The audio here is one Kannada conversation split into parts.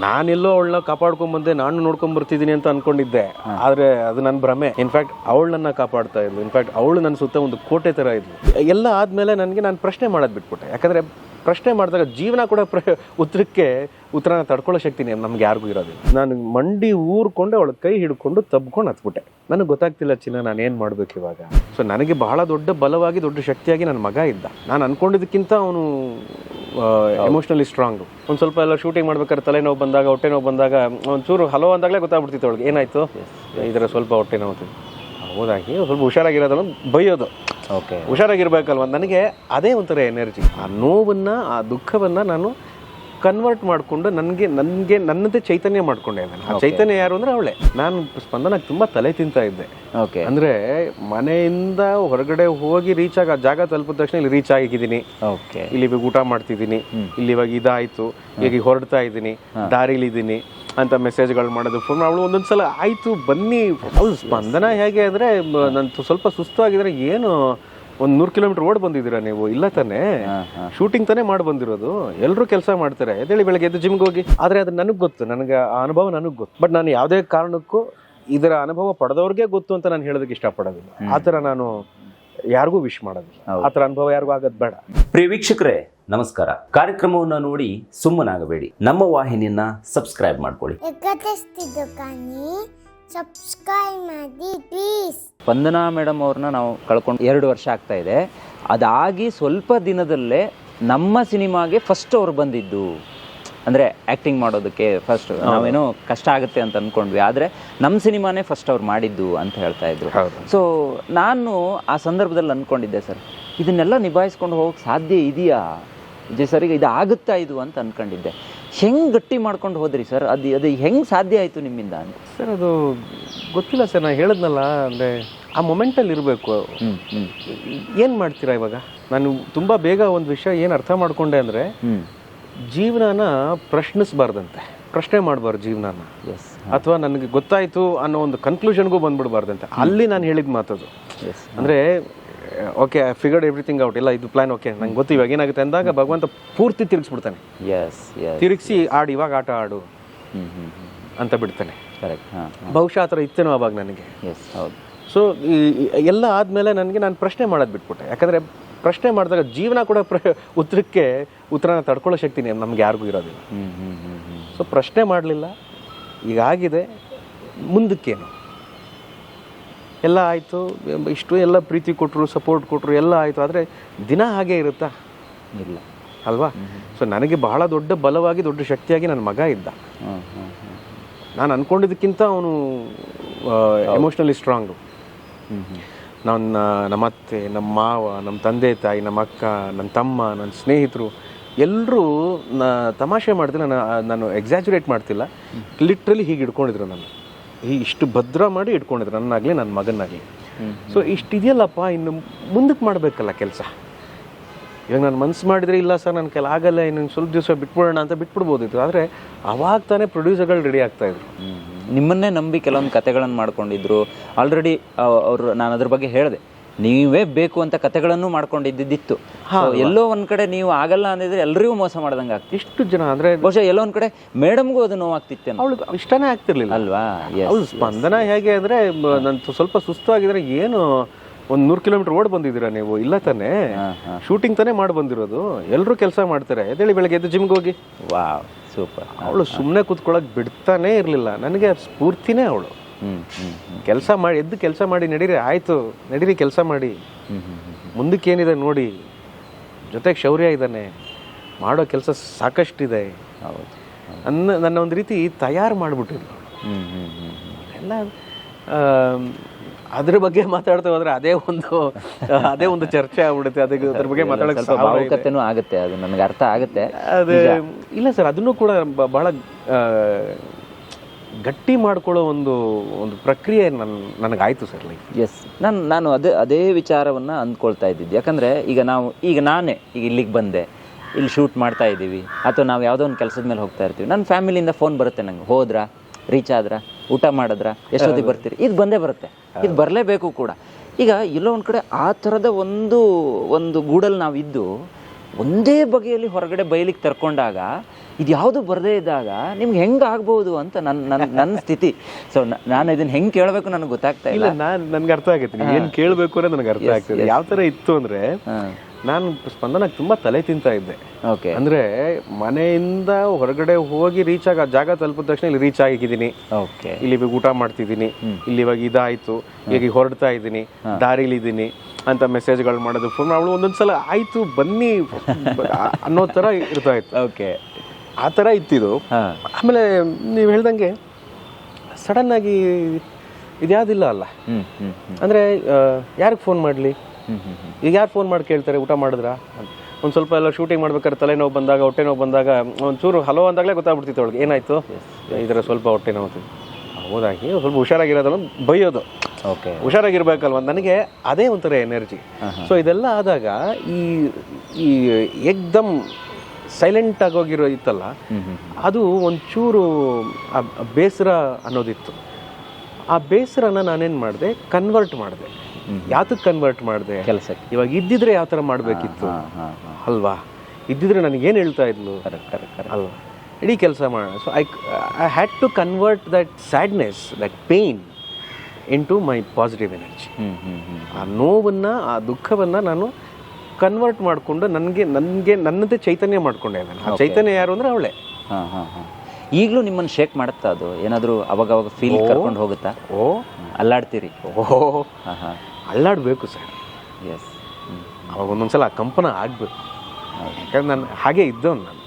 ನಾನೆಲ್ಲೋ ಅವಳನ್ನ ಕಾಪಾಡ್ಕೊಂಡ್ ಬಂದೆ ನಾನು ನೋಡ್ಕೊಂಡ್ ಬರ್ತಿದ್ದೀನಿ ಅಂತ ಅನ್ಕೊಂಡಿದ್ದೆ. ಆದ್ರೆ ಅದು ನನ್ನ ಭ್ರಮೆ. ಇನ್ಫ್ಯಾಕ್ಟ್ ಅವಳು ನನ್ನ ಕಾಪಾಡ್ತಾ ಇದ್ಲು. ಇನ್ಫ್ಯಾಕ್ಟ್ ಅವಳು ನನ್ನ ಸುತ್ತ ಒಂದು ಕೋಟೆ ತರ ಇದ್ಲು. ಎಲ್ಲ ಆದ್ಮೇಲೆ ನನಗೆ ನಾನು ಪ್ರಶ್ನೆ ಮಾಡೋದು ಬಿಟ್ಬಿಟ್ಟೆ. ಯಾಕಂದ್ರೆ ಪ್ರಶ್ನೆ ಮಾಡಿದಾಗ ಜೀವನ ಕೂಡ ಪ್ರ ಉತ್ತರಕ್ಕೆ ಉತ್ತರನ ತಡ್ಕೊಳ್ಳೋ ಶಕ್ತಿ ನಮ್ಗೆ ಯಾರಿಗೂ ಇರೋದಿಲ್ಲ. ನಾನು ಮಂಡಿ ಊರ್ಕೊಂಡು ಅವಳ ಕೈ ಹಿಡ್ಕೊಂಡು ತಬ್ಕೊಂಡು ಹತ್ಬಿಟ್ಟೆ. ನನಗೆ ಗೊತ್ತಾಗ್ತಿಲ್ಲ ಚಿನ್ನ ನಾನು ಏನು ಮಾಡಬೇಕು ಇವಾಗ? ಸೊ ನನಗೆ ಬಹಳ ದೊಡ್ಡ ಬಲವಾಗಿ ದೊಡ್ಡ ಶಕ್ತಿಯಾಗಿ ನನ್ನ ಮಗ ಇದ್ದ. ನಾನು ಅನ್ಕೊಂಡಿದ್ದಕ್ಕಿಂತ ಅವನು ಎಮೋಷನಲಿ ಸ್ಟ್ರಾಂಗ್ ಒಂದು ಸ್ವಲ್ಪ ಎಲ್ಲ ಶೂಟಿಂಗ್ ಮಾಡ್ಬೇಕಾದ್ರೆ ತಲೆನೋವು ಬಂದಾಗ ಹೊಟ್ಟೆ ನೋವು ಬಂದಾಗ ಒಂಚೂರು ಹಲೋ ಅಂದಾಗಲೇ ಗೊತ್ತಾಗ್ಬಿಡ್ತಿತ್ತು ಅವಳಿಗೆ. ಏನಾಯ್ತು? ಇದರ ಸ್ವಲ್ಪ ಹೊಟ್ಟೆ ನೋವು ಹೌದಾಗಿ ಸ್ವಲ್ಪ ಹುಷಾರಾಗಿರೋದನ್ನು ಬೈಯೋದು. ಓಕೆ ಹುಷಾರಾಗಿರ್ಬೇಕಲ್ವ? ನನಗೆ ಅದೇ ಒಂಥರ ಎನರ್ಜಿ ಆ ನೋವನ್ನು ಆ ದುಃಖವನ್ನು ನಾನು ಕನ್ವರ್ಟ್ ಮಾಡಿಕೊಂಡು ನನಗೆ ನನಗೆ ನನ್ನದೇ ಚೈತನ್ಯ ಮಾಡ್ಕೊಂಡೆ ನಾನು. ಆ ಚೈತನ್ಯ ಯಾರು ಅಂದ್ರೆ ಅವಳೆ. ನಾನು ಸ್ಪಂದನಕ್ಕೆ ತುಂಬಾ ತಲೆ ತಿಂತಾ ಇದ್ದೆ. ಓಕೆ ಅಂದ್ರೆ ಮನೆಯಿಂದ ಹೊರಗಡೆ ಹೋಗಿ ರೀಚ್ ಆಗ ಜಾಗ ತಲುಪಿದ ತಕ್ಷಣ ಇಲ್ಲಿ ರೀಚ್ ಆಗಿದ್ದೀನಿ. ಓಕೆ ಇಲ್ಲಿ ಇವಾಗ ಊಟ ಮಾಡ್ತಿದ್ದೀನಿ. ಇಲ್ಲಿ ಇವಾಗ ಇದಾಯಿತು. ಈಗ ಹೊರಡ್ತಾ ಇದ್ದೀನಿ. ದಾರಿಲಿದ್ದೀನಿ. ಅಂತ ಮೆಸೇಜ್ಗಳು ಮಾಡೋದು ಫೋನ್ ಅವಳು ಒಂದೊಂದ್ಸಲ ಆಯಿತು ಬನ್ನಿ. ಅವಳು ಸ್ಪಂದನ ಹೇಗೆ ಅಂದರೆ ನಾನು ಸ್ವಲ್ಪ ಸುಸ್ತಾಗಿದ್ರೆ ಏನು ಒಂದ್ ನೂರು ಕಿಲೋಮೀಟರ್ ಓಡ್ ಬಂದಿದ್ದೀರಾ ನೀವು? ಇಲ್ಲ ತಾನೇ? ಶೂಟಿಂಗ್ ತಾನೇ ಮಾಡಿ ಬಂದಿರೋದು ಎಲ್ಲರೂ ಕೆಲಸ ಮಾಡ್ತಾರೆ. ಎದ್ದೇಳಿ ಬೆಳಗ್ಗೆ ಎದ್ದು ಜಿಮ್ಗೆ ಹೋಗಿ. ಆದ್ರೆ ಅದು ನನಗೆ ಗೊತ್ತು. ನನಗೆ ಆ ಅನುಭವ ನನಗೆ ಗೊತ್ತು. ಬಟ್ ನಾನು ಯಾವುದೇ ಕಾರಣಕ್ಕೂ ಇದರ ಅನುಭವ ಪಡೆದವ್ರಿಗೆ ಗೊತ್ತು ಅಂತ ನಾನು ಹೇಳೋದಕ್ಕೆ ಇಷ್ಟಪಡೋದಿಲ್ಲ. ಆ ಥರ ನಾನು ಯಾರಿಗೂ ವಿಶ್ ಮಾಡೋದಿಲ್ಲ. ಆ ಥರ ಅನುಭವ ಯಾರಿಗೂ ಆಗೋದು ಬೇಡ. ಪ್ರಿಯ ವೀಕ್ಷಕರೇ ನಮಸ್ಕಾರ. ಕಾರ್ಯಕ್ರಮವನ್ನು ನೋಡಿ ಸುಮ್ಮನಾಗಬೇಡಿ. ನಮ್ಮ ವಾಹಿನಿಯನ್ನ ಸಬ್ಸ್ಕ್ರೈಬ್ ಮಾಡ್ಕೊಳ್ಳಿ. ಸಬ್ಸ್ಕ್ರೈಬ್ ಮಾಡಿ ವಂದನಾ ಮೇಡಮ್ ಅವ್ರನ್ನ ನಾವು ಕಳ್ಕೊಂಡು ಎರಡು ವರ್ಷ ಆಗ್ತಾ ಇದೆ. ಅದಾಗಿ ಸ್ವಲ್ಪ ದಿನದಲ್ಲೇ ನಮ್ಮ ಸಿನಿಮಾಗೆ ಫಸ್ಟ್ ಅವ್ರು ಬಂದಿದ್ದು. ಅಂದರೆ ಆ್ಯಕ್ಟಿಂಗ್ ಮಾಡೋದಕ್ಕೆ ಫಸ್ಟ್ ನಾವೇನೋ ಕಷ್ಟ ಆಗುತ್ತೆ ಅಂತ ಅಂದ್ಕೊಂಡ್ವಿ ಆದರೆ ನಮ್ಮ ಸಿನಿಮಾನೇ ಫಸ್ಟ್ ಅವ್ರು ಮಾಡಿದ್ದು ಅಂತ ಹೇಳ್ತಾ ಇದ್ರು. ಸೊ ನಾನು ಆ ಸಂದರ್ಭದಲ್ಲಿ ಅಂದ್ಕೊಂಡಿದ್ದೆ ಸರ್ ಇದನ್ನೆಲ್ಲ ನಿಭಾಯಿಸ್ಕೊಂಡು ಹೋಗಕ್ಕೆ ಸಾಧ್ಯ ಇದೆಯಾ? ಜೆ ಸರಿಗೆ ಇದು ಆಗುತ್ತಾ ಇದು ಅಂತ ಅಂದ್ಕೊಂಡಿದ್ದೆ ಹೆಂಗೆ ಗಟ್ಟಿ ಮಾಡ್ಕೊಂಡು ಹೋದ್ರಿ ಸರ್? ಅದು ಅದು ಹೆಂಗೆ ಸಾಧ್ಯ ಆಯಿತು ನಿಮ್ಮಿಂದ ಅಂತ? ಸರ್ ಅದು ಗೊತ್ತಿಲ್ಲ ಸರ್ ನಾನು ಹೇಳಿದ್ನಲ್ಲ ಅಂದರೆ ಆ ಮೊಮೆಂಟಲ್ಲಿ ಇರಬೇಕು ಏನು ಮಾಡ್ತೀರಾ ಇವಾಗ? ನಾನು ತುಂಬ ಬೇಗ ಒಂದು ವಿಷಯ ಏನು ಅರ್ಥ ಮಾಡಿಕೊಂಡೆ ಅಂದರೆ ಜೀವನನ ಪ್ರಶ್ನಿಸಬಾರ್ದಂತೆ. ಪ್ರಶ್ನೆ ಮಾಡಬಾರ್ದು ಜೀವನನ. ಎಸ್ ಅಥವಾ ನನಗೆ ಗೊತ್ತಾಯಿತು ಅನ್ನೋ ಒಂದು ಕನ್ಕ್ಲೂಷನ್ಗೂ ಬಂದ್ಬಿಡ್ಬಾರ್ದಂತೆ. ಅಲ್ಲಿ ನಾನು ಹೇಳಿದ ಮಾತದು. ಎಸ್ ಅಂದರೆ ಓಕೆ ಫಿಗರ್ಡ್ ಎವ್ರಿಥಿಂಗ್ ಔಟ್ ಇಲ್ಲ ಇದು ಪ್ಲಾನ್ ಓಕೆ ನಂಗೆ ಗೊತ್ತು ಇವಾಗ ಏನಾಗುತ್ತೆ ಅಂದಾಗ ಭಗವಂತ ಪೂರ್ತಿ ತಿರುಗಿಸ್ಬಿಡ್ತಾನೆ. ತಿರುಗಿಸಿ ಆಡು ಇವಾಗ ಆಟ ಆಡು. ಅಂತ ಬಿಡ್ತಾನೆ. ಕರೆಕ್ಟ್ ಹಾಂ ಬಹುಶಃ ಆ ಥರ ಇತ್ತೇನೋ ಅವಾಗ ನನಗೆ. ಎಸ್ ಹೌದು. ಸೊ ಎಲ್ಲ ಆದಮೇಲೆ ನನಗೆ ನಾನು ಪ್ರಶ್ನೆ ಮಾಡೋದು ಬಿಟ್ಬಿಟ್ಟೆ. ಯಾಕಂದರೆ ಪ್ರಶ್ನೆ ಮಾಡಿದಾಗ ಜೀವನ ಕೂಡ ಪ್ರ ಉತ್ತರಕ್ಕೆ ಉತ್ತರನ ತಡ್ಕೊಳ್ಳೋ ಶಕ್ತಿ ನಮ್ಗೆ ಯಾರಿಗೂ ಇರೋದಿಲ್ಲ. ಸೊ ಪ್ರಶ್ನೆ ಮಾಡಲಿಲ್ಲ. ಈಗ ಆಗಿದೆ. ಮುಂದಕ್ಕೇನು? ಎಲ್ಲ ಆಯಿತು. ಇಷ್ಟು ಎಲ್ಲ ಪ್ರೀತಿ ಕೊಟ್ಟರು ಸಪೋರ್ಟ್ ಕೊಟ್ಟರು ಎಲ್ಲ ಆಯಿತು. ಆದರೆ ದಿನ ಹಾಗೆ ಇರುತ್ತಾ? ಇಲ್ಲ. ಅಲ್ವಾ? ಸೊ ನನಗೆ ಬಹಳ ದೊಡ್ಡ ಬಲವಾಗಿ ದೊಡ್ಡ ಶಕ್ತಿಯಾಗಿ ನನ್ನ ಮಗ ಇದ್ದ. ನಾನು ಅನ್ಕೊಂಡಿದ್ದಕ್ಕಿಂತ ಅವನು ಎಮೋಷ್ನಲಿ ಸ್ಟ್ರಾಂಗು ನನ್ನ ನಮ್ಮ ಅತ್ತೆ ನಮ್ಮ ಮಾವ ನಮ್ಮ ತಂದೆ ತಾಯಿ ನಮ್ಮ ಅಕ್ಕ ನನ್ನ ತಮ್ಮ ನನ್ನ ಸ್ನೇಹಿತರು ಎಲ್ಲರೂ ನಾ ತಮಾಷೆ ಮಾಡ್ತೀನಿ ನಾನು ನಾನು ಎಕ್ಸಾಜುರೇಟ್ ಮಾಡ್ತಿಲ್ಲ. ಲಿಟ್ರಲಿ ಹೀಗೆ ಇಟ್ಕೊಂಡಿದ್ರು ನಾನು ಈ ಇಷ್ಟು ಭದ್ರ ಮಾಡಿ ಇಟ್ಕೊಂಡಿದ್ರು ನನ್ನಾಗಲಿ ನನ್ನ ಮಗನಾಗಲಿ ಸೊ ಇಷ್ಟಿದೆಯಲ್ಲಪ್ಪ ಇನ್ನು ಮುಂದಕ್ಕೆ ಮಾಡಬೇಕಲ್ಲ ಕೆಲಸ. ಇವಾಗ ನಾನು ಮನ್ಸು ಮಾಡಿದರೆ ಇಲ್ಲ ಸರ್ ನನ್ನ ಕೆಲ ಆಗಲ್ಲ ಇನ್ನೊಂದು ಸ್ವಲ್ಪ ದಿವಸ ಬಿಟ್ಬಿಡೋಣ ಅಂತ ಬಿಟ್ಬಿಡ್ಬೋದಿತ್ತು. ಆದರೆ ಅವಾಗ ತಾನೇ ಪ್ರೊಡ್ಯೂಸರ್ಗಳು ರೆಡಿ ಆಗ್ತಾಯಿದ್ರು ನಿಮ್ಮನ್ನೇ ನಂಬಿ ಕೆಲವೊಂದು ಕತೆಗಳನ್ನು ಮಾಡ್ಕೊಂಡಿದ್ರು. ಆಲ್ರೆಡಿ ಅವರು ನಾನು ಅದ್ರ ಬಗ್ಗೆ ಹೇಳಿದೆ. ನೀವೇ ಬೇಕು ಅಂತ ಕತೆಗಳನ್ನು ಮಾಡ್ಕೊಂಡಿದ್ದಿತ್ತು. So, ಎಲ್ಲೋ ಒಂದ್ ಕಡೆ ನೀವು ಆಗಲ್ಲ ಅಂದಿದ್ರೆ ಎಲ್ಲರಿಗೂ ಮೋಸ ಮಾಡ್ದಂಗೆ ಆಗ್ತಿ ಇಷ್ಟು ಜನ ಅಂದರೆ ಬಹುಶಃ ಎಲ್ಲೋ ಒಂದ್ ಕಡೆ ಮೇಡಮ್ಗೂ ಅದು ನೋವಾಗ್ತಿತ್ತೆ ಅವಳು ಇಷ್ಟನೇ ಆಗ್ತಿರ್ಲಿಲ್ಲ. ಅಲ್ವಾ. ಅವಳು ಸ್ಪಂದನ ಹೇಗೆ ಅಂದ್ರೆ ನಾನು ಸ್ವಲ್ಪ ಸುಸ್ತಾಗಿದ್ರೆ ಏನು ಒಂದ್ ನೂರು ಕಿಲೋಮೀಟರ್ ಓಡ್ ಬಂದಿದ್ದೀರಾ ನೀವು? ಇಲ್ಲ ತಾನೇ. ಶೂಟಿಂಗ್ ತಾನೇ ಮಾಡಿ ಬಂದಿರೋದು ಎಲ್ಲರೂ ಕೆಲಸ ಮಾಡ್ತಾರೆ. ಎದ್ದೇಳಿ ಬೆಳಗ್ಗೆ ಎದ್ದು ಜಿಮ್ಗೆ ಹೋಗಿ. ವಾ ಸೂಪರ್. ಅವಳು ಸುಮ್ಮನೆ ಕೂತ್ಕೊಳ್ಳೋಕೆ ಬಿಡ್ತಾನೇ ಇರಲಿಲ್ಲ. ನನಗೆ ಸ್ಫೂರ್ತಿನೇ ಅವಳು. ಕೆಲಸ ಮಾಡಿ ಎದ್ದು ಕೆಲಸ ಮಾಡಿ ನಡೀರಿ ಆಯಿತು. ನಡೀರಿ ಕೆಲಸ ಮಾಡಿ. ಮುಂದಕ್ಕೆ ಏನಿದೆ ನೋಡಿ. ಜೊತೆಗೆ ಶೌರ್ಯ ಇದ್ದಾನೆ. ಮಾಡೋ ಕೆಲಸ ಸಾಕಷ್ಟಿದೆ. ಇದೆ ನನ್ನ ನನ್ನ ಒಂದು ರೀತಿ ತಯಾರು ಹ್ಮ್ ಎಲ್ಲ ಅದ್ರ ಬಗ್ಗೆ ಮಾತಾಡ್ತಾ ಹೋದ್ರೆ ಅದೇ ಒಂದು ಅದೇ ಒಂದು ಚರ್ಚೆ ಆಗ್ಬಿಡುತ್ತೆ. ಅದಕ್ಕೆ ಅದ್ರ ಬಗ್ಗೆ ಮಾತಾಡಕ್ಕೆ ಸ್ವಲ್ಪ ಭಾವುಕತೆನೂ ಆಗುತ್ತೆ ಅದು ನನಗೆ ಅರ್ಥ ಆಗುತ್ತೆ. ಅದು ಇಲ್ಲ ಸರ್ ಅದನ್ನು ಕೂಡ ಬಹಳ ಗಟ್ಟಿ ಮಾಡ್ಕೊಳ್ಳೋ ಒಂದು ಒಂದು ಪ್ರಕ್ರಿಯೆ ನನ್ನ ನನಗಾಯ್ತು ಸರ್ ಲೈಫ್ ಎಸ್ ನಾನು ನಾನು ಅದೇ ಅದೇ ವಿಚಾರವನ್ನು ಅಂದ್ಕೊಳ್ತಾ ಇದ್ದಿದ್ದು. ಯಾಕಂದರೆ ಈಗ ನಾವು ಈಗ ನಾನೇ ಈಗ ಇಲ್ಲಿಗೆ ಬಂದೆ. ಇಲ್ಲಿ ಶೂಟ್ ಮಾಡ್ತಾ ಇದ್ದೀವಿ. ಅಥವಾ ನಾವು ಯಾವುದೋ ಒಂದು ಕೆಲಸದ ಮೇಲೆ ಹೋಗ್ತಾ ಇರ್ತೀವಿ. ನನ್ನ ಫ್ಯಾಮಿಲಿಯಿಂದ ಫೋನ್ ಬರುತ್ತೆ ನಂಗೆ. ಹೋದ್ರಾ? ರೀಚ್ ಆದ್ರ? ಊಟ ಮಾಡಿದ್ರ? ಎಷ್ಟೊತ್ತಿಗೆ ಬರ್ತೀರಿ? ಇದು ಬಂದೇ ಬರುತ್ತೆ. ಇದು ಬರಲೇಬೇಕು ಕೂಡ. ಈಗ ಎಲ್ಲೋ ಒಂದು ಕಡೆ ಆ ಥರದ ಒಂದು ಒಂದು ಗೂಡಲ್ಲಿ ನಾವಿದ್ದು ಒಂದೇ ಬಗೆಯಲ್ಲಿ ಹೊರಗಡೆ ಬಯಲಿಗೆ ತರ್ಕೊಂಡಾಗ ಇದು ಯಾವುದು ಬರದೇ ಇದ್ದಾಗ ನಿಮ್ಗೆ ಹೆಂಗೆ ಆಗ್ಬೋದು ಅಂತ ನನ್ನ ನನ್ನ ನನ್ನ ಸ್ಥಿತಿ. ಸೊ ನಾನು ಇದನ್ನ ಹೆಂಗೆ ಕೇಳಬೇಕು ನನಗೆ ಗೊತ್ತಾಗ್ತಾ ಇಲ್ಲ. ನಾನು ನನಗೆ ಅರ್ಥ ಆಗುತ್ತೆ. ಏನು ಕೇಳಬೇಕು ಅನ್ನೋದು ನನಗೆ ಅರ್ಥ ಆಗ್ತದೆ. ಯಾವ ಥರ ಇತ್ತು ಅಂದ್ರೆ ನಾನು ಸ್ಪಂದನಕ್ಕೆ ತುಂಬ ತಲೆ ತಿಂತಾ ಇದ್ದೆ. ಓಕೆ ಅಂದ್ರೆ ಮನೆಯಿಂದ ಹೊರಗಡೆ ಹೋಗಿ ರೀಚ್ ಆಗ ಜಾಗ ತಲುಪಿದ ತಕ್ಷಣ ಇಲ್ಲಿ ರೀಚ್ ಆಗಿದ್ದೀನಿ. ಓಕೆ ಇಲ್ಲಿ ಇವಾಗ ಊಟ ಮಾಡ್ತಿದ್ದೀನಿ. ಇಲ್ಲಿ ಇವಾಗ ಇದಾಯಿತು. ಈಗ ಹೊರಡ್ತಾ ಇದ್ದೀನಿ. ದಾರಿಲಿ ಇದ್ದೀನಿ ಅಂತ ಮೆಸೇಜ್ಗಳು ಮಾಡೋದು ಫೋನ್ ಅವಳು ಒಂದೊಂದ್ಸಲ ಆಯಿತು ಬನ್ನಿ. ಅನ್ನೋ ಥರ ಇರ್ತಾ ಇತ್ತು. ಓಕೆ ಆ ಥರ ಇತ್ತಿದು. ಆಮೇಲೆ ನೀವು ಹೇಳ್ದಂಗೆ ಸಡನ್ನಾಗಿ ಆಗಿ ಇದ್ಯಾವುದಿಲ್ಲ ಅಲ್ಲ. ಅಂದರೆ ಯಾರಿಗೆ ಫೋನ್ ಮಾಡಲಿ? ಈಗ ಯಾರು ಫೋನ್ ಮಾಡಿ ಕೇಳ್ತಾರೆ? ಊಟ ಮಾಡಿದ್ರಾ? ಒಂದು ಸ್ವಲ್ಪ ಎಲ್ಲ ಶೂಟಿಂಗ್ ಮಾಡ್ಬೇಕಾದ್ರೆ ತಲೆನೋವು ಬಂದಾಗ ಹೊಟ್ಟೆ ನೋವು ಬಂದಾಗ ಒಂಚೂರು ಹಲೋ ಅಂದಾಗಲೇ ಗೊತ್ತಾಗ್ಬಿಡ್ತಿತ್ತು ಅವಳಿಗೆ. ಏನಾಯ್ತು? ಇದರ ಸ್ವಲ್ಪ ಹೊಟ್ಟೆ ನೋವು ಹೌದಾಗಿ ಸ್ವಲ್ಪ ಹುಷಾರಾಗಿರೋದಲ್ಲ ಬೈಯೋದು. ಓಕೆ ಹುಷಾರಾಗಿರ್ಬೇಕಲ್ವ? ನನಗೆ ಅದೇ ಒಂಥರ ಎನರ್ಜಿ ಸೊ ಇದೆಲ್ಲ ಆದಾಗ ಈ ಈ ಎಕ್ದಮ್ ಸೈಲೆಂಟ್ ಆಗೋಗಿರೋ ಇತ್ತಲ್ಲ ಅದು ಒಂಚೂರು ಬೇಸರ ಅನ್ನೋದಿತ್ತು. ಆ ಬೇಸರನ ನಾನೇನು ಮಾಡಿದೆ? ಕನ್ವರ್ಟ್ ಮಾಡಿದೆ. ಯಾತಕ್ಕೆ ಕನ್ವರ್ಟ್ ಮಾಡಿದೆ? ಕೆಲಸಕ್ಕೆ. ಇವಾಗ ಇದ್ದಿದ್ರೆ ಯಾವ ಥರ ಮಾಡಬೇಕಿತ್ತು? ಅಲ್ವಾ? ಇದ್ದಿದ್ರೆ ನನಗೇನು ಹೇಳ್ತಾ ಇದ್ಲು? ಕರೆಕ್ಟ್ ಕರೆಕ್ಟ್ ಅಲ್ವಾ? ಇಡೀ ಕೆಲಸ ಮಾಡೋಣ so I I had to convert that sadness that pain into my positive energy ಆ ನೋವನ್ನು ಆ ದುಃಖವನ್ನು ನಾನು ಕನ್ವರ್ಟ್ ಮಾಡಿಕೊಂಡು ನನಗೆ ನನಗೆ ನನ್ನದೇ ಚೈತನ್ಯ ಮಾಡ್ಕೊಂಡೆ ನಾನು. ಆ ಚೈತನ್ಯ ಯಾರು ಅಂದರೆ ಅವಳೆ. ಹಾಂ ಹಾಂ ಹಾಂ. ಈಗಲೂ ನಿಮ್ಮನ್ನು ಶೇಕ್ ಮಾಡುತ್ತಾ ಅದು? ಏನಾದರೂ ಅವಾಗ ಅವಾಗ ಫೀಲ್ ಕರ್ಕೊಂಡು ಹೋಗುತ್ತಾ? ಓ. ಅಲ್ಲಾಡ್ತೀರಿ? ಓಹೋ ಹಾಂ ಹಾಂ. ಅಲ್ಲಾಡಬೇಕು ಸರ್. ಎಸ್ ಅವಾಗ ಒಂದೊಂದ್ಸಲ ಆ ಕಂಪನ ಆಗಬೇಕು. ಯಾಕಂದ್ರೆ ನಾನು ಹಾಗೆ ಇದ್ದವನು ನಾನು.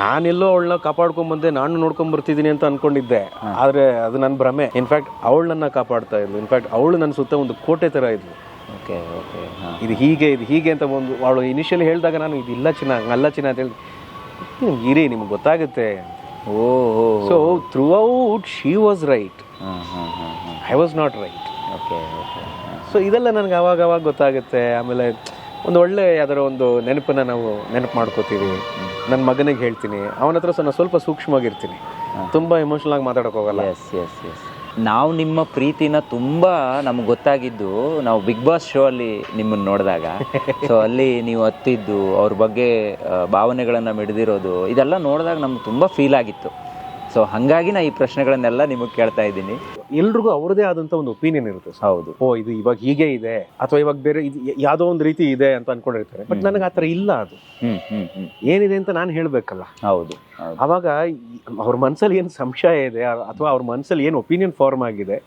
ನಾನೆಲ್ಲೋ ಅವಳನ್ನ ಕಾಪಾಡ್ಕೊಂಬಂದೆ ನಾನು ನೋಡ್ಕೊಂಡ್ ಬರ್ತಿದ್ದೀನಿ ಅಂತ ಅನ್ಕೊಂಡಿದ್ದೆ. ಆದರೆ ಅದು ನನ್ನ ಭ್ರಮೆ. ಇನ್ಫ್ಯಾಕ್ಟ್ ಅವಳು ನನ್ನ ಕಾಪಾಡ್ತಾ ಇದ್ಲು. ಇನ್ಫ್ಯಾಕ್ಟ್ ಅವಳು ನನ್ನ ಸುತ್ತ ಒಂದು ಕೋಟೆ ಥರ ಇದ್ಲು. ಓಕೆ ಓಕೆ ಇದು ಹೀಗೆ ಇದು ಹೀಗೆ ಅಂತ ಒಂದು ಅವಳು ಇನಿಷಿಯಲಿ ಹೇಳಿದಾಗ ನಾನು ಇದು ಇಲ್ಲ ಚಿನ್ನ ಅಲ್ಲ ಚಿನ್ನ ಅಂತ ಹೇಳಿ ನಿಮ್ಗೆ ಇರಿ ನಿಮ್ಗೆ ಗೊತ್ತಾಗುತ್ತೆ. ಓ so throughout she was right I was not right okay okay so ಇದೆಲ್ಲ ನನಗೆ ಅವಾಗ ಅವಾಗ ಗೊತ್ತಾಗುತ್ತೆ. ಆಮೇಲೆ ಒಂದು ಒಳ್ಳೆ ಯಾವ್ದಾರ ಒಂದು ನೆನಪನ್ನ ನಾವು ನೆನಪು ಮಾಡ್ಕೋತೀವಿ. ನನ್ನ ಮಗನಿಗೆ ಹೇಳ್ತೀನಿ. ಅವನ ಹತ್ರ ಸ್ವಲ್ಪ ಸ್ವಲ್ಪ ಸೂಕ್ಷ್ಮವಾಗಿರ್ತೀನಿ. ತುಂಬ ಎಮೋಷನಲ್ ಆಗಿ ಮಾತಾಡೋಕೆ ಹೋಗಲ್ಲ. ಎಸ್ ಎಸ್ ಎಸ್ ನಾವು ನಿಮ್ಮ ಪ್ರೀತಿನ ತುಂಬ ನಮ್ಗೆ ಗೊತ್ತಾಗಿದ್ದು ನಾವು ಬಿಗ್ ಬಾಸ್ ಶೋ ಅಲ್ಲಿ ನಿಮ್ಮನ್ನು ನೋಡಿದಾಗ. ಸೊ ಅಲ್ಲಿ ನೀವು ಹತ್ತಿದ್ದು ಅವ್ರ ಬಗ್ಗೆ ಭಾವನೆಗಳನ್ನು ಮಿಡಿದಿರೋದು ಇದೆಲ್ಲ ನೋಡಿದಾಗ ನಮ್ಗೆ ತುಂಬ ಫೀಲ್ ಆಗಿತ್ತು. ಸೊ ಹಾಗಾಗಿ ನಾ ಈ ಪ್ರಶ್ನೆಗಳನ್ನೆಲ್ಲ ನಿಮಗೆ ಕೇಳ್ತಾ ಇದ್ದೀನಿ. ಎಲ್ರಿಗೂ ಅವ್ರದೇ ಆದಂತ ಒಂದು ಒಪಿನಿಯನ್ ಇರುತ್ತೆ ಹೌದು. ಓ ಇದು ಇವಾಗ ಹೀಗೆ ಇದೆ ಅಥವಾ ಇವಾಗ ಬೇರೆ ಇದು ಯಾವುದೋ ಒಂದು ರೀತಿ ಇದೆ ಅಂತ ಅನ್ಕೊಂಡಿರ್ತಾರೆ. ಬಟ್ ನನಗೆ ಆತರ ಇಲ್ಲ ಅದು. ಏನಿದೆ ಅಂತ ನಾನು ಹೇಳ್ಬೇಕಲ್ಲ. ಹೌದು ಅವಾಗ ಅವ್ರ ಮನಸ್ಸಲ್ಲಿ ಏನು ಸಂಶಯ ಇದೆ ಅಥವಾ ಅವ್ರ ಮನಸ್ಸಲ್ಲಿ ಏನು ಒಪಿನಿಯನ್ ಫಾರ್ಮ್ ಆಗಿದೆ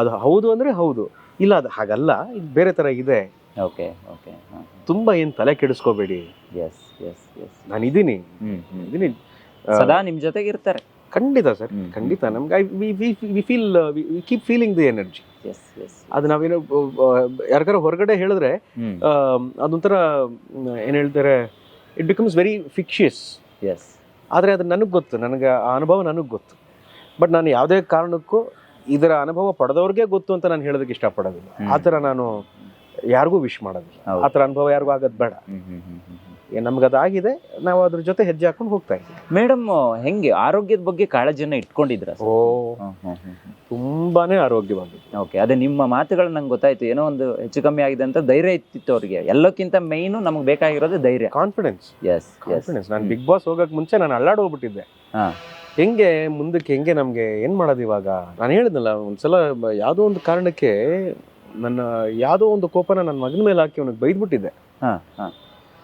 ಅದು ಹೌದು ಅಂದ್ರೆ ಹೌದು. ಇಲ್ಲ ಅದು ಹಾಗಲ್ಲ ಇದು ಬೇರೆ ತರ ಇದೆ. Okay okay. ತುಂಬಾ ಏನು ತಲೆ ಕೆಡಿಸ್ಕೋಬೇಡಿ. ಎಸ್ ಎಸ್ ಎಸ್ ನಾನು ಇದ್ದೀನಿ ಇದೀನಿ ಸದಾ ನಿಮ್ಮ ಜೊತೆಗೆ ಇರ್ತಾರೆ ಖಂಡಿತ ಸರ್ ಖಂಡಿತ. ನಮ್ಗೆ we feel we keep feeling the energy yes yes ಅದು ನಾವೇನು ಯಾರಿಗಾರ ಹೊರಗಡೆ ಹೇಳಿದ್ರೆ ಅದೊಂಥರ ಏನು ಹೇಳ್ತಾರೆ it becomes very fictitious yes ಆದರೆ ಅದು ನನಗೆ ಗೊತ್ತು ನನಗೆ ಆ ಅನುಭವ ನನಗೆ ಗೊತ್ತು. ಬಟ್ ನಾನು ಯಾವುದೇ ಕಾರಣಕ್ಕೂ ಇದರ ಅನುಭವ ಪಡೆದವ್ರಿಗೆ ಗೊತ್ತು ಅಂತ ನಾನು ಹೇಳೋದಕ್ಕೆ ಇಷ್ಟಪಡೋದಿಲ್ಲ. ಆ ಥರ ನಾನು ಯಾರಿಗೂ ವಿಶ್ ಮಾಡೋದಿಲ್ಲ. ಆ ಥರ ಅನುಭವ ಯಾರಿಗೂ ಆಗೋದು ಬೇಡ. ನಮ್ಗದಾಗಿದೆ ನಾವು ಅದ್ರ ಜೊತೆ ಹೆಜ್ಜೆ ಹಾಕೊಂಡು ಹೋಗ್ತಾ ಇದ್ದೀವಿ. ಮೇಡಮ್ ಹೆಂಗೆ ಆರೋಗ್ಯದ ಬಗ್ಗೆ ಕಾಳಜಿಯನ್ನ ಇಟ್ಕೊಂಡಿದ್ರ ಓ ತುಂಬಾನೇ ಆರೋಗ್ಯವಾಗಿದೆ ಓಕೆ ಅದೇ ನಿಮ್ಮ ಮಾತುಗಳು ನಂಗೆ ಗೊತ್ತಾಯ್ತು. ಏನೋ ಒಂದು ಹೆಚ್ಚು ಕಮ್ಮಿ ಆಗಿದೆ ಅಂತ ಧೈರ್ಯ ಇತ್ತಿತ್ತು ಅವ್ರಿಗೆ. ಎಲ್ಲಕ್ಕಿಂತ ಮೈನು ನಮ್ಗೆ ಬೇಕಾಗಿರೋದು ಧೈರ್ಯ. ಕಾನ್ಫಿಡೆನ್ಸ್ ಎಸ್ ಕಾನ್ಫಿಡೆನ್ಸ್ ನಾನು ಬಿಗ್ ಬಾಸ್ ಹೋಗಕ್ ಮುಂಚೆ ನಾನು ಅಲ್ಲಾಡ್ ಹೋಗ್ಬಿಟ್ಟಿದ್ದೆ. ಹಾ. ಹೆಂಗೆ ಮುಂದಕ್ಕೆ ಹೆಂಗೆ ನಮಗೆ ಏನು ಮಾಡೋದು ಇವಾಗ? ನಾನು ಹೇಳಿದ್ನಲ್ಲ ಒಂದ್ಸಲ ಯಾವುದೋ ಒಂದು ಕಾರಣಕ್ಕೆ ನನ್ನ ಯಾವುದೋ ಒಂದು ಕೋಪನ ನನ್ನ ಮಗನ ಮೇಲೆ ಹಾಕಿ ಅವನಿಗೆ ಬೈದ್ಬಿಟ್ಟಿದ್ದೆ. ಹಾ ಹಾ.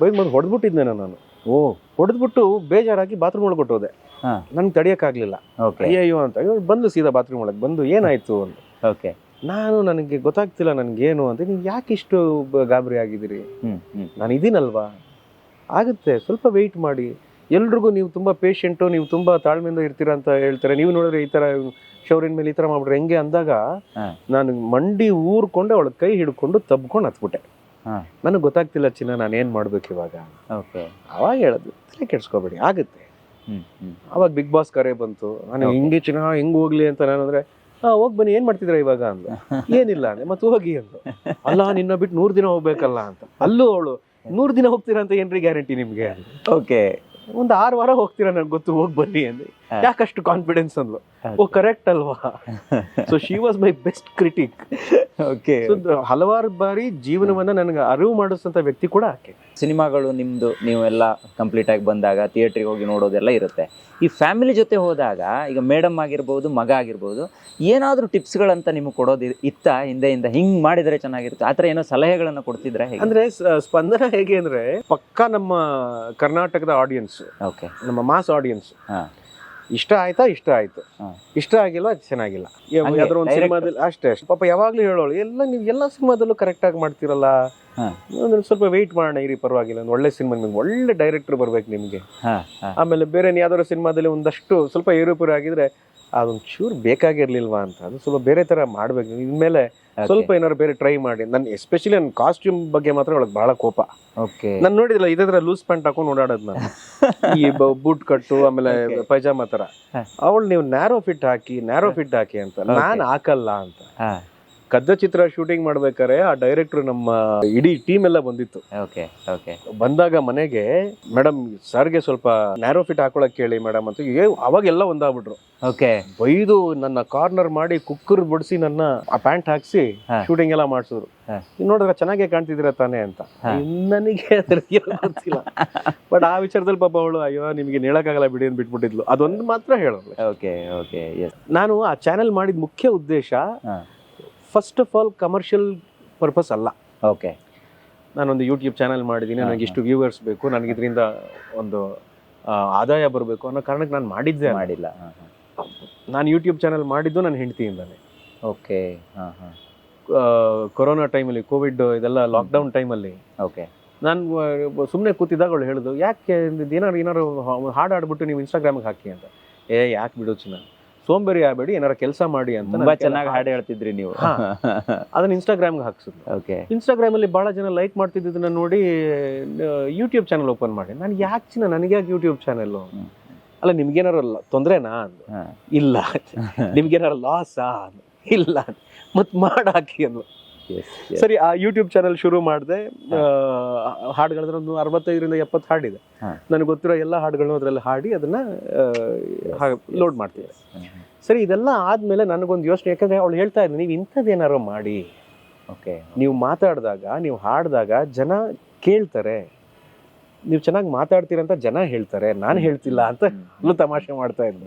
ಬೈದ್ ಬಂದು ಹೊಡೆದ್ಬಿಟ್ಟಿದ್ದೆ ನಾನು ಓ. ಹೊಡೆದ್ಬಿಟ್ಟು ಬೇಜಾರಾಗಿ ಬಾತ್ರೂಮ್ ಒಳಗೆ ಕೊಟ್ಟೋದೆ ಹಾ. ನಂಗೆ ತಡಿಯೋಕ್ಕಾಗಲಿಲ್ಲ. ಓಕೆ ಅಯ್ಯಯ್ಯೋ ಅಂತ. ಅಯ್ಯೋ ಬಂದು ಸೀದಾ ಬಾತ್ರೂಮ್ ಒಳಗೆ ಬಂದು ಏನಾಯಿತು ಅಂತ. ಓಕೆ ನಾನು ನನಗೆ ಗೊತ್ತಾಗ್ತಿಲ್ಲ ನನಗೇನು ಅಂತ. ನೀವು ಯಾಕೆ ಇಷ್ಟು ಬ- ಗಾಬರಿ ಆಗಿದ್ದೀರಿ? ನಾನು ಇದೀನಲ್ವಾ? ಆಗುತ್ತೆ. ಸ್ವಲ್ಪ ವೆಯ್ಟ್ ಮಾಡಿ. ಎಲ್ರಿಗೂ ನೀವು ತುಂಬ ಪೇಷೆಂಟು ನೀವು ತುಂಬ ತಾಳ್ಮೆಯಿಂದ ಇರ್ತೀರಾ ಅಂತ ಹೇಳ್ತಾರೆ. ನೀವು ನೋಡಿದ್ರೆ ಈ ಥರ ಶೌರಿನ ಮೇಲೆ ಈ ಥರ ಮಾಡ್ಬಿಟ್ರೆ ಹೆಂಗೆ ಅಂದಾಗ ಹಾ. ನಾನು ಮಂಡಿ ಊರ್ಕೊಂಡು ಅವಳ ಕೈ ಹಿಡ್ಕೊಂಡು ತಬ್ಕೊಂಡು ಹತ್ಬಿಟ್ಟೆ. ನನಗೆ ಗೊತ್ತಾಗ್ತಿಲ್ಲ ಚಿನ್ನ ನಾನು ಏನು ಮಾಡ್ಬೇಕು ಇವಾಗ. ಓಕೆ. ಅವಾಗ ಹೇಳೋದು ತಲೆ ಕೆಡ್ಸ್ಕೊಬೇಡಿ ಆಗುತ್ತೆ. ಹ್ಮ್ ಅವಾಗ ಬಿಗ್ ಬಾಸ್ ಕರೆ ಬಂತು ನಾನು ಹಿಂಗೆ ಚಿನ್ನ ಹೆಂಗ್ ಹೋಗ್ಲಿ ಅಂತ ನಾನು ಅಂದ್ರೆ ಹಾ ಹೋಗ್ ಬನ್ನಿ ಏನ್ ಮಾಡ್ತಿದ್ರ ಇವಾಗ ಅಂದ. ಏನಿಲ್ಲ ಅಂದ್ರೆ ಮತ್ತೆ ಹೋಗಿ ಅಂತ ಅಲ್ಲ ನಿನ್ನ ಬಿಟ್ಟು ನೂರ್ ದಿನ ಹೋಗ್ಬೇಕಲ್ಲ ಅಂತ. ಅಲ್ಲೂ ಅವಳು ನೂರ್ ದಿನ ಹೋಗ್ತೀರಾ ಅಂತ ಏನ್ರಿ ಗ್ಯಾರಂಟಿ ನಿಮ್ಗೆ ಓಕೆ. ಒಂದು ಆರು ವಾರ ಹೋಗ್ತೀರಾ ನನಗೆ ಗೊತ್ತು ಹೋಗಿ ಬನ್ನಿ ಯಾಕಷ್ಟು ಕಾನ್ಫಿಡೆನ್ಸ್ ಅಂದ್ಲು? ಓ ಕರೆಕ್ಟ್ ಅಲ್ವಾ? So she was my best critic okay ಹಲವಾರು ಬಾರಿ ಜೀವನವನ್ನ ನನಗೆ ಅರಿವು ಮಾಡಿಸಂತ ವ್ಯಕ್ತಿ ಕೂಡ ಆಕೆ. ಸಿನಿಮಾಗಳು ನಿಮ್ದು ನೀವೆಲ್ಲ ಕಂಪ್ಲೀಟ್ ಆಗಿ ಬಂದಾಗ ಥಿಯೇಟ್ರಿಗೆ ಹೋಗಿ ನೋಡೋದೆಲ್ಲ ಇರುತ್ತೆ. ಈ ಫ್ಯಾಮಿಲಿ ಜೊತೆ ಹೋದಾಗ ಈಗ ಮೇಡಮ್ ಆಗಿರ್ಬೋದು ಮಗ ಆಗಿರ್ಬೋದು ಏನಾದರೂ ಟಿಪ್ಸ್ಗಳಂತ ನಿಮಗೆ ಕೊಡೋದು ಇತ್ತ? ಹಿಂದೆ ಹಿಂದೆಯಿಂದ ಹಿಂಗ್ ಮಾಡಿದ್ರೆ ಚೆನ್ನಾಗಿರುತ್ತೆ. ಆ ಥರ ಏನೋ ಸಲಹೆಗಳನ್ನು ಕೊಡ್ತಿದ್ರೆ ಹೇಗೆ? ಅಂದ್ರೆ ಸ್ಪಂದನ ಹೇಗೆ ಅಂದ್ರೆ ಪಕ್ಕಾ ನಮ್ಮ ಕರ್ನಾಟಕದ ಆಡಿಯನ್ಸ್ ಓಕೆ ನಮ್ಮ ಮಾಸ್ ಆಡಿಯನ್ಸ್ ಹಾ. ಇಷ್ಟ ಆಯ್ತಾ ಇಷ್ಟ ಆಯ್ತು. ಇಷ್ಟ ಆಗಿಲ್ಲ ಅದು ಚೆನ್ನಾಗಿಲ್ಲ. ಯಾವ್ದಾದ್ರು ಒಂದು. ಸಿನಿಮಾದಲ್ಲಿ ಅಷ್ಟೇ ಅಷ್ಟೇ. ಪಾಪ ಯಾವಾಗ್ಲೂ ಹೇಳೋಳು ಎಲ್ಲ ನೀವು ಎಲ್ಲ ಸಿನಿಮಾದಲ್ಲೂ ಕರೆಕ್ಟ್ ಆಗಿ ಮಾಡ್ತಿರಲ್ಲ? ಒಂದು ಸ್ವಲ್ಪ ವೆಯ್ಟ್ ಮಾಡೋಣ ಇರಿ ಪರವಾಗಿಲ್ಲ. ಒಂದು ಒಳ್ಳೆ ಸಿನಿಮಾ ನಿಮ್ಗೆ ಒಳ್ಳೆ ಡೈರೆಕ್ಟರ್ ಬರ್ಬೇಕು ನಿಮಗೆ. ಆಮೇಲೆ ಬೇರೆ ಯಾವ್ದಾದ್ರು ಸಿನಿಮಾದಲ್ಲಿ ಒಂದಷ್ಟು ಸ್ವಲ್ಪ ಏರುಪೇರು ಆಗಿದ್ರೆ ಅದೊಂದು ಚೂರು ಬೇಕಾಗಿರ್ಲಿಲ್ವಾ ಅಂತ ಅದು ಸ್ವಲ್ಪ ಬೇರೆ ತರ ಮಾಡ್ಬೇಕು. ಇನ್ಮೇಲೆ ಸ್ವಲ್ಪ ಏನಾದ್ರು ಬೇರೆ ಟ್ರೈ ಮಾಡಿ. ನನ್ ಎಸ್ಪೆಷಲಿ ನನ್ನ ಕಾಸ್ಟ್ಯೂಮ್ ಬಗ್ಗೆ ಮಾತ್ರ ಒಳಗೆ ಬಹಳ ಕೋಪ. ಓಕೆ ನಾನು ನೋಡಿದಿಲ್ಲ ಇದ್ರ ಲೂಸ್ ಪ್ಯಾಂಟ್ ಹಾಕೊಂಡು ಓಡಾಡೋದು ನಾನು. ಈ ಬೂಟ್ ಕಟ್ಟು ಆಮೇಲೆ ಪೈಜಾಮ ತರ. ಹ. ಅವಳು ನೀವು ನ್ಯಾರೋ ಫಿಟ್ ಹಾಕಿ ನ್ಯಾರೋ ಫಿಟ್ ಹಾಕಿ ಅಂತ. ನಾನ್ ಹಾಕಲ್ಲ ಅಂತ. ಕದ್ದ ಚಿತ್ರ ಶೂಟಿಂಗ್ ಮಾಡ್ಬೇಕಾರೆ ಆ ಡೈರೆಕ್ಟರ್ ನಮ್ಮ ಇಡೀ ಟೀಮ್ ಎಲ್ಲ ಬಂದಿತ್ತು. ಓಕೆ ಓಕೆ ಬಂದಾಗ ಮನೆಗೆ ಮೇಡಮ್ ಸರ್ಗೆ ಸ್ವಲ್ಪ ನ್ಯಾರೋ ಫಿಟ್ ಹಾಕೊಳಕ್ ಕೇಳಿ ಮೇಡಮ್ ಅಂತ ಏ ಅವಾಗೆಲ್ಲ ಒಂದಾಗ್ಬಿಟ್ರು. ಓಕೆ ಬೈದು ನನ್ನ ಕಾರ್ನರ್ ಮಾಡಿ ಕುಕ್ಕರ್ ಬಡಿಸಿ ನನ್ನ ಆ ಪ್ಯಾಂಟ್ ಹಾಕ್ಸಿ. ಶೂಟಿಂಗ್ ಎಲ್ಲ ಮಾಡಿಸಿದ್ರು. ನೋಡಿದ್ರೆ ಚೆನ್ನಾಗೇ ಕಾಣ್ತಿದಿರ ತಾನೇ ಅಂತ. ನನಗೆ ಗೊತ್ತಿಲ್ಲ. ಬಟ್ ಆ ವಿಚಾರದಲ್ಲಿ ಪಾಪ ಅವಳು ಅಯ್ಯೋ ನಿಮಗೆ ಹೇಳಕ್ಕಾಗಲ್ಲ ಬಿಡಿ ಅಂತ ಬಿಟ್ಬಿಟ್ಟಿದ್ಲು. ಅದೊಂದು ಮಾತ್ರ ಹೇಳೋದು. ಓಕೆ ಓಕೆ ನಾನು ಆ ಚಾನೆಲ್ ಮಾಡಿದ ಮುಖ್ಯ ಉದ್ದೇಶ first of all commercial purpose ಅಲ್ಲ. ಓಕೆ ನಾನೊಂದು ಯೂಟ್ಯೂಬ್ ಚಾನಲ್ ಮಾಡಿದ್ದೀನಿ ನನಗೆ ಇಷ್ಟು ವ್ಯೂವರ್ಸ್ ಬೇಕು ನನಗೆ ಇದರಿಂದ ಒಂದು ಆದಾಯ ಬರಬೇಕು ಅನ್ನೋ ಕಾರಣಕ್ಕೆ ನಾನು ಮಾಡಿದ್ದೆ ಮಾಡಿಲ್ಲ ನಾನು ಯೂಟ್ಯೂಬ್ ಚಾನಲ್ ಮಾಡಿದ್ದು ನನ್ನ ಹೆಂಡತಿಯಿಂದಾನೆ. ಓಕೆ ಕೊರೋನಾ ಟೈಮಲ್ಲಿ ಕೋವಿಡ್ ಇದೆಲ್ಲ ಲಾಕ್ಡೌನ್ ಟೈಮಲ್ಲಿ ಓಕೆ ನಾನು ಸುಮ್ಮನೆ ಕೂತಿದ್ದಾಗ ಅವಳು ಹೇಳಿದ್ರು ಯಾಕೆ ಏನಾದ್ರು ಏನಾದ್ರು ಏನಾರು ಹಾಡು ಆಡ್ಬಿಟ್ಟು ನೀವು ಇನ್ಸ್ಟಾಗ್ರಾಮಿಗೆ ಹಾಕಿ ಅಂತ. ಏ ಯಾಕೆ ಬಿಡು ಚಿನ್ನ? ಸೋಂಬೇರಿ ಆಗಬೇಡಿ ಏನಾರ ಕೆಲಸ ಮಾಡಿ ಅಂತ ತುಂಬಾ ನಾನು ಚೆನ್ನಾಗಿ ಹಾಡು ಹೇಳ್ತಿದ್ರಿ ನೀವು. ಅದನ್ನ ಇನ್ಸ್ಟಾಗ್ರಾಮ್ಗೆ ಹಾಕ್ಸಿದ್ರು ಓಕೆ ಇನ್ಸ್ಟಾಗ್ರಾಮಲ್ಲಿ ಭಾಳ ಜನ ಲೈಕ್ ಮಾಡ್ತಿದ್ದನ್ನ ನೋಡಿ ಯೂಟ್ಯೂಬ್ ಚಾನಲ್ ಓಪನ್ ಮಾಡಿ. ನಾನು ಯಾಕೆ ಚಿನ್ನ ನನಗೆ ಯಾಕೆ ಯೂಟ್ಯೂಬ್ ಚಾನಲ್ಲು ಹ್ಮ್. ಅಲ್ಲ ನಿಮ್ಗೇನಾರು ತೊಂದರೆನಾ ಅಂದು? ಇಲ್ಲ. ನಿಮ್ಗೇನಾರು ಲಾಸಾ ಇಲ್ಲ. ಮತ್ ಮಾಡಾಕಿ ಅಂದ್ಲು ಸರಿ ಆ ಯೂಟ್ಯೂಬ್ ಚಾನಲ್ ಶುರು ಮಾಡಿದೆ ಹಾಡುಗಳಂದ್ರೆ ಒಂದು ಅರವತ್ತೈದರಿಂದ ಎಪ್ಪತ್ತು ಹಾಡಿದೆ. ಇದೆ ನನಗೆ ಗೊತ್ತಿರೋ ಎಲ್ಲ ಹಾಡುಗಳನ್ನು ಅದರಲ್ಲಿ ಹಾಡಿ ಅದನ್ನ ಲೋಡ್ ಮಾಡ್ತೀವಿ ಸರಿ ಇದೆಲ್ಲ ಆದ್ಮೇಲೆ ನನಗೊಂದು ಯೋಚನೆ ಯಾಕಂದ್ರೆ ಅವಳು ಹೇಳ್ತಾ ಇದ್ದೆ ನೀವು ಇಂಥದ್ದೇನಾರು ಮಾಡಿ. ಓಕೆ ನೀವು ಮಾತಾಡಿದಾಗ ನೀವು ಹಾಡಿದಾಗ ಜನ ಕೇಳ್ತಾರೆ. ನೀವು ಚೆನ್ನಾಗಿ ಮಾತಾಡ್ತೀರಂತ ಜನ ಹೇಳ್ತಾರೆ. ನಾನು ಹೇಳ್ತಿಲ್ಲ ಅಂತ ತಮಾಷೆ ಮಾಡ್ತಾ ಇದ್ದೆ.